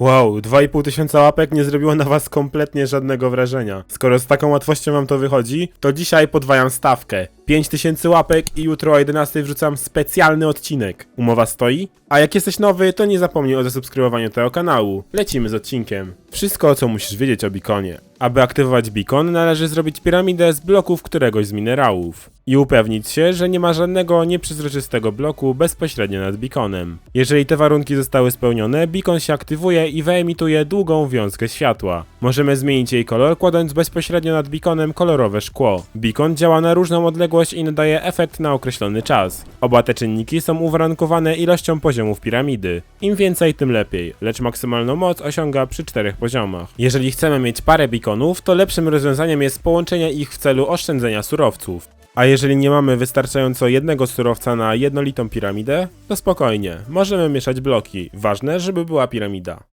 Wow, 2,5 tysiąca łapek nie zrobiło na was kompletnie żadnego wrażenia. Skoro z taką łatwością wam to wychodzi, to dzisiaj podwajam stawkę. 5000 łapek i jutro o 11 wrzucam specjalny odcinek. Umowa stoi? A jak jesteś nowy, to nie zapomnij o zasubskrybowaniu tego kanału. Lecimy z odcinkiem. Wszystko, co musisz wiedzieć o bikonie. Aby aktywować bikon, należy zrobić piramidę z bloków któregoś z minerałów. I upewnić się, że nie ma żadnego nieprzezroczystego bloku bezpośrednio nad bikonem. Jeżeli te warunki zostały spełnione, bikon się aktywuje i wyemituje długą wiązkę światła. Możemy zmienić jej kolor, kładąc bezpośrednio nad bikonem kolorowe szkło. Bikon działa na różną odległość i nadaje efekt na określony czas. Oba te czynniki są uwarunkowane ilością poziomów piramidy. Im więcej, tym lepiej, lecz maksymalną moc osiąga przy czterech poziomach. Jeżeli chcemy mieć parę bikonów, to lepszym rozwiązaniem jest połączenie ich w celu oszczędzenia surowców. A jeżeli nie mamy wystarczająco jednego surowca na jednolitą piramidę, to spokojnie, możemy mieszać bloki. Ważne, żeby była piramida.